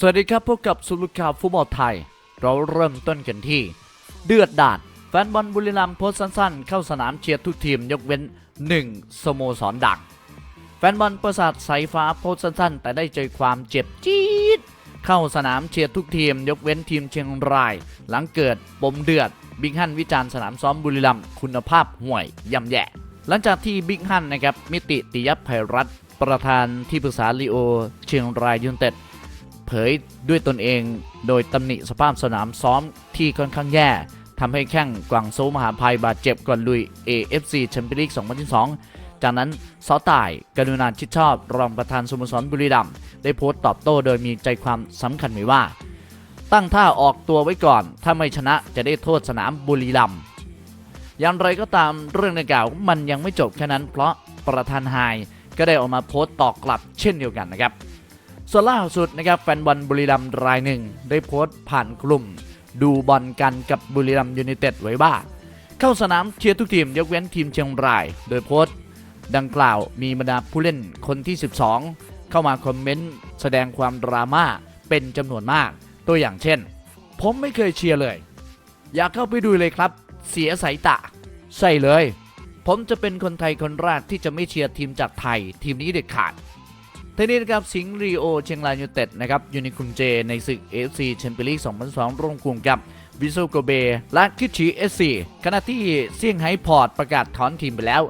สวัสดีครับพบกับสุลุข่าวฟุตบอลไทย เราเริ่มต้นกันที่ เดือดดาดแฟนบอลบุรีรัมย์โพสสั้นๆ เข้าสนามเชียร์ทุกทีมยกเว้น 1 สโมสรดังแฟนบอลประสาทสายฟ้าโพสสั้นๆ แต่ได้ใจความเจ็บจี๊ดเข้าสนามเชียร์ทุกทีม ยกเว้นทีมเชียงราย หลังเกิดปมเดือดบิ๊กฮันวิจารณ์สนามซ้อมบุรีรัมย์คุณภาพห่วยย่ำแย่หลังจากที่บิ๊กฮันนะครับมิติติยภัยรัตประธานที่ปรึกษาลีโอ เชียงรายยูนเต็ด เผยด้วยตนเอง โดยตำหนิสภาพสนามซ้อมที่ค่อนข้างแย่ทำให้แข้งกวางโซมหาภัยบาดเจ็บก่อนลุย AFC แชมเปี้ยนลีก2022 จากนั้นซอต่ายกรุณาชิดชอบ รองประธานสโมสรบุรีรัมย์ได้โพสต์ตอบโต้โดยมีใจความสำคัญไว้ว่า ตั้งท่าออกตัวไว้ก่อน ถ้าไม่ชนะจะได้โทษสนามบุรีรัมย์อย่างไรก็ตามเรื่องดังกล่าวมันยังไม่จบแค่นั้นเพราะประธานไฮก็ได้ออกมาโพสต์ตอบกลับเช่นเดียวกันนะครับ ส่วนล่าสุดนะครับแฟนบอลบุรีรัมย์รายหนึ่ง ได้โพสต์ผ่านกลุ่ม ดูบอลกันกับบุรีรัมย์ยูไนเต็ดไว้ว่าเข้าสนามเชียร์ทุกทีมยกเว้นทีมเชียงราย โดยโพสต์ดังกล่าวมีบรรดาผู้เล่นคนที่ 12 เข้ามาคอมเมนต์แสดงความดราม่าเป็นจำนวนมาก ตัวอย่างเช่น ผมไม่เคยเชียร์เลย อยากเข้าไปดูเลยครับ เสียสายตาใช่เลย ผมจะเป็นคนไทยคนแรกที่จะไม่เชียร์ทีมจากไทย ทีมนี้เด็ดขาด ทีนี้นะครับสิงห์รีโอเชียงรายยูไนเต็ดนะครับอยู่ในกลุ่มเจในศึก AFC แชมเปี้ยนลีก 2022ร่วมกลุ่มกับวิโซโกเบและคิชิเอสซีขณะที่เซี่ยงไฮ้พอร์ตประกาศถอนทีมไปแล้ว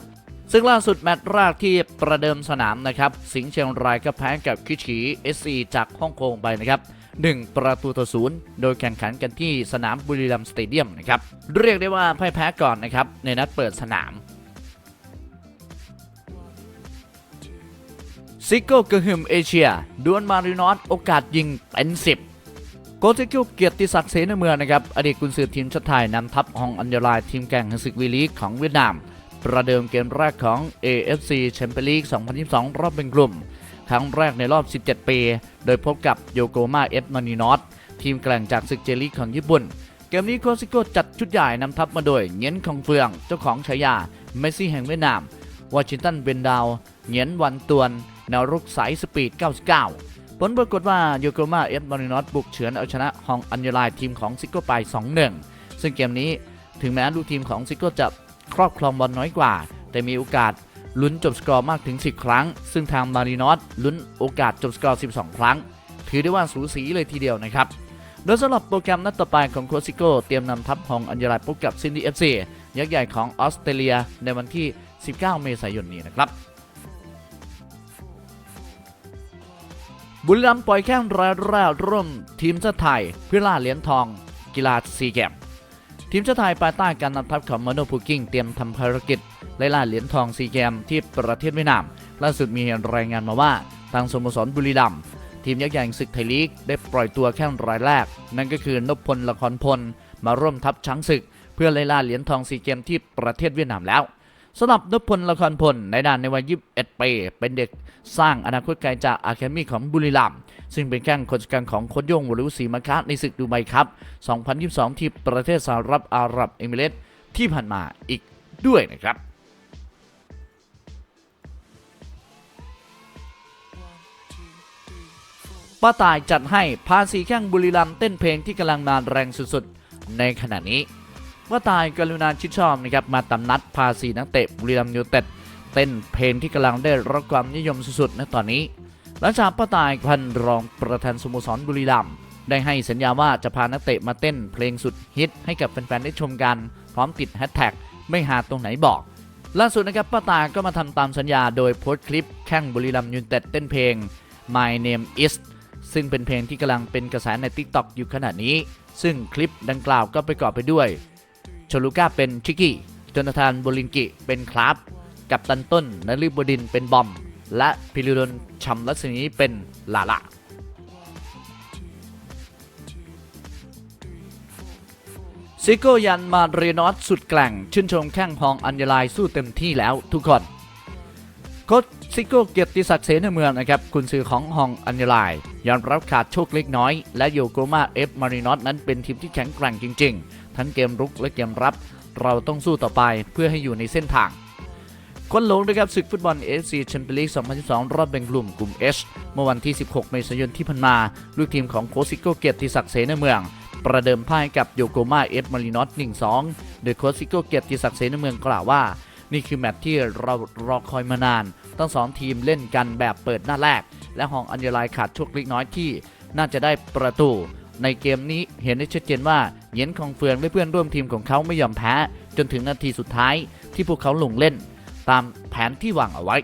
ซึ่งล่าสุดแมตช์แรกที่ประเดิมสนามนะครับ สิงห์เชียงรายก็แพ้กับคิชิเอสซีจากฮ่องกงไปนะครับ1 ประตูต่อศูนย์โดยแข่งขันกันที่สนามบุรีรัมย์สเตเดียมนะครับ เรียกได้ว่าพ่ายแพ้ก่อนนะครับในนัดเปิดสนาม ซิโก้กระหึ่มเอเชียดวลมารินอสโอกาสยิงเป็นสิบโกซิโก้เกียรติศักดิ์เสนาเมืองนะครับ อดีตกุนซือทีมชาติไทยนำทัพฮองอัญญาลายทีมแข่งแห่งศึกวีลีกของเวียดนาม ประเดิมเกมแรกของ AFC แชมเปี้ยนลีก 2022 รอบเป็นกลุ่ม ครั้งแรกในรอบ 17 ปี โดยพบกับโยโกมาเอฟมานินอสทีมแก่งจากศึกเจลีกของญี่ปุ่น เกมนี้โคซิโก้จัดชุดใหญ่นำทัพมาโดยเงียนคองเฟือง เจ้าของฉายาเมสซี่แห่งเวียดนามวอชิงตันเบนดาวเงียนวันตวน แนวรุกสายสปีด 99 ผลปรากฏว่าโยโกมาเอฟมารินอสบุกเฉือนเอาชนะฮองอัญญาลายทีมของซิโก้ไป 2-1 ซึ่งเกมนี้ถึงแม้ลูกทีมของซิโก้จะครอบครองบอลน้อยกว่า แต่มีโอกาสลุ้นจบสกอร์มากถึง 10 ครั้ง ซึ่งทางมารินอสลุ้นโอกาสจบสกอร์ 12 ครั้ง ถือได้ว่าสูสีเลยทีเดียวนะครับ โดยสำหรับโปรแกรมนัดต่อไปของโคซิโก้เตรียมนำทัพฮองอัญญาลายพบกับซินดี้เอฟซียักษ์ใหญ่ของออสเตรเลียในวันที่ 19 เมษายนนี้นะครับ บุรีรัมย์ปล่อยแข้งรายแรกร่วมทีมชาติไทยเพื่อล่าเหรียญทอง กีฬาซีเกมส์ทีมชาติไทยภายใต้การนำทัพของมโนพูกิ้งเตรียมทำภารกิจไล่ล่าเหรียญทองซีเกมส์ที่ประเทศเวียดนามล่าสุดมีรายงานมาว่าทางสโมสรบุรีรัมย์ทีมยักษ์ใหญ่แห่งศึกไทยลีกได้ปล่อยตัวแข้งรายแรก นั่นก็คือนพพลละครพลมาร่วมทัพช้างศึก เพื่อไล่ล่าเหรียญทองซีเกมส์ที่ประเทศเวียดนามแล้ว สำหรับนพพลละครพลในด่านในวัย 21 ปี เป็นเด็กสร้างอนาคตไกลจากอาคาเดมี่ของบุรีรัมย์ซึ่งเป็นแข้งคนจัดการของโคชโยงวรุศรีมาคะในศึกดูไบครับ 2022 ที่ประเทศสหรัฐอาหรับเอมิเรตส์ที่ผ่านมาอีกด้วยนะครับป้าตายจัดให้พาสีแข้งบุรีรัมย์เต้นเพลงที่กำลังมาแรงสุดๆ ในขณะนี้ ว่าตายกรุณาชิดชอบนะครับมาตำนัดพาสีนักเตะบุรีรัมย์ยูเต็ดเต้นเพลงที่กำลังได้รับความนิยมสุดๆในตอนนี้ หลังจากป้าตายพันรองประธานสโมสรบุรีรัมย์ได้ให้สัญญาว่าจะพานักเตะมาเต้นเพลงสุดฮิตให้กับแฟนๆได้ชมกัน พร้อมติดแฮชแท็กไม่หาตรงไหนบอกล่าสุดนะครับป้าตายก็มาทำตามสัญญาโดยโพสต์คลิปแข่งบุรีรัมย์ยูนเต็ดเต้นเพลง My Name Is ซึ่งเป็นเพลงที่กำลังเป็นกระแสใน TikTok อยู่ขณะนี้ ซึ่งคลิปดังกล่าวก็ประกอบไปด้วย ชลูก้าเป็นชิกกี้จนทานโบลิงกิเป็นคราฟกับตันต้นนลิบดินเป็นบอม และพิริดนชัมลัศนีเป็นลาลาซิโกยันมาเรนอสสุดแกล่ง ชื่นชมแข้งพองอัญญลายสู้เต็มที่แล้วทุกคนโค้ชซิโก้เกียรติศักดิ์เสนาเมืองนะครับคุณซื้อของฮองอัญญลายยอมรับขาดโชคเล็กน้อย และโยโกมาเอฟมารินอสนั้นเป็นทีมที่แข็งแกร่งจริง ๆ ทั้งเกมรุกและเกมรับ เราต้องสู้ต่อไปเพื่อให้อยู่ในเส้นทางคนหลงนะครับศึกฟุตบอล AFC Champions League 2012 รอบแบ่งกลุ่มกลุ่ม H เมื่อวันที่ 16 เมษายนที่ผ่านมา ลูกทีมของโคซิโกเกียรติศักดิ์เสนเมือง ประเดิมพ่ายกับโยโกมาเอสมารินอส1-2 โดยโคซิโกเกียรติศักดิ์เสนเมืองกล่าวว่า นี่คือแมตช์ที่เรารอคอยมานาน ทั้งสองทีมเล่นกันแบบเปิดหน้าแรก และฮองอัญญาลายขาดช่วงเล็กน้อยที่น่าจะได้ประตู ในเกมนี้เห็นได้ชัดเจนว่าเยียนคองเฟืองและเพื่อนร่วมทีมของเขาไม่ยอมแพ้จนถึงนาทีสุดท้ายที่พวกเขาลงเล่น ตามแผนที่วางเอาไว้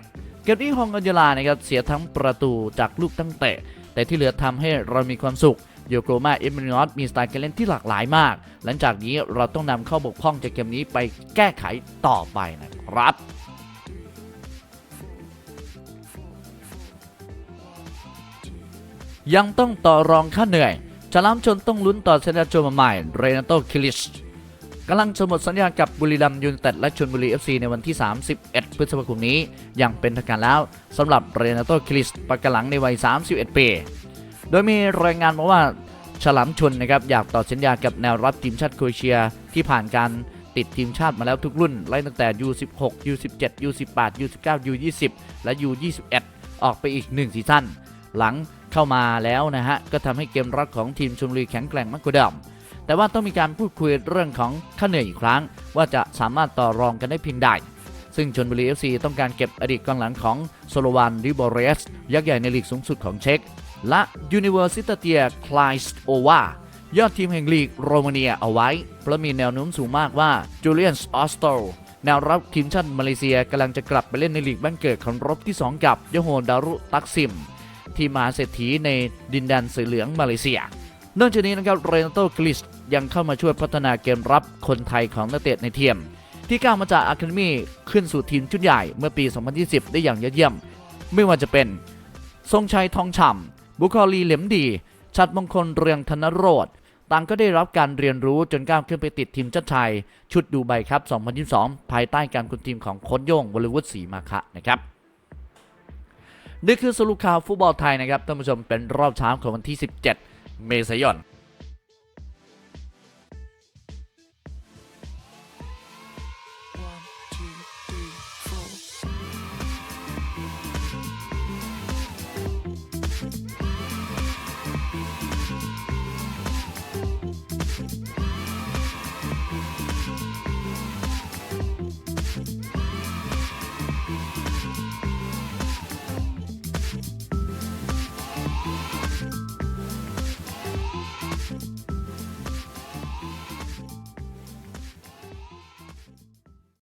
เกมนี้ฮองอัญญาลานะครับเสียทั้งประตูจากลูกตั้งเตะ แต่ที่เหลือทำให้เรามีความสุขโยโกมาเอมินอสมีสไตล์การเล่นที่หลากหลายมาก หลังจากนี้เราต้องนำข้อบกพร่องจากเกมนี้ไปแก้ไขต่อไปนะครับยังต้องต่อรองค่าเหนื่อย ฉลามชนต้องลุ้นต่อเซนโจมาใหม่เรนโตคิลิชกำลังจะหมดสัญญากับบุรีรัมย์ยูไนเต็ดและชลบุรี FC ในวันที่ 31 พฤษภาคมนี้ อย่างเป็นทางการแล้วสำหรับเรนโตคิลิชประกันหลังในวัย 31 ปี โดยมีรายงานมาว่าฉลามชนนะครับอยากต่อสัญญากับแนวรับทีมชาติโครเอเชียที่ผ่านการติดทีมชาติมาแล้วทุกรุ่น ไล่ตั้งแต่ U16 U17 U18 U19 U20 และ U21 ออกไปอีก 1 ซีซั่นหลัง เข้ามาแล้วนะฮะ ก็ทำให้เกมรับของทีมชลบุรีแข็งแกร่งมากกว่าเดิมแต่ว่าต้องมีการพูดคุยเรื่องของค่าเหนื่อยอีกครั้ง ว่าจะสามารถต่อรองกันได้เพียงใดซึ่งชนบุรี FC ต้องการเก็บอดีตกองหลังของโซโลวานริโบเรส ยักษ์ใหญ่ในลีกสูงสุดของเช็กและ Universitatea c l a i s t o v a ยอดทีมแห่งลีกโรมาเนียเอาไว้เพราะมีแนวโน้มสูงมากว่าจูเลียนออสโตแนวรับทีมชาติมาเลเซียกำลังจะกลับไปเล่นในลีกบ้านเกิดของรบที่ 2 กับยโฮดารุตักซิม ที่มหาเศรษฐีในดินแดนสีเหลืองมาเลเซียนอกจากนี้นะครับเรนโตกลิสยังเข้ามาช่วยพัฒนาเกมรับคนไทยของนักเตะในเทียม ที่ก้าวมาจากอะคาเดมีขึ้นสู่ทีมชุดใหญ่เมื่อปี 2020 ได้อย่างยอดเยี่ยม ไม่ว่าจะเป็น ทรงชัยทองฉ่ำบุคลีเหลมดี ชัดมงคลเรืองธนโรธต่างก็ได้รับการเรียนรู้จนก้าวขึ้นไปติดทีมชาติไทย ชุดดูไบครับ 2022 ภายใต้การคุมทีมของโค้ชโย่งวรวุฒิศรีมาคะนะครับ นี่คือสรุปข่าวฟุตบอลไทยนะครับท่านผู้ชมเป็นรอบเช้าของวันที่ 17 เมษายน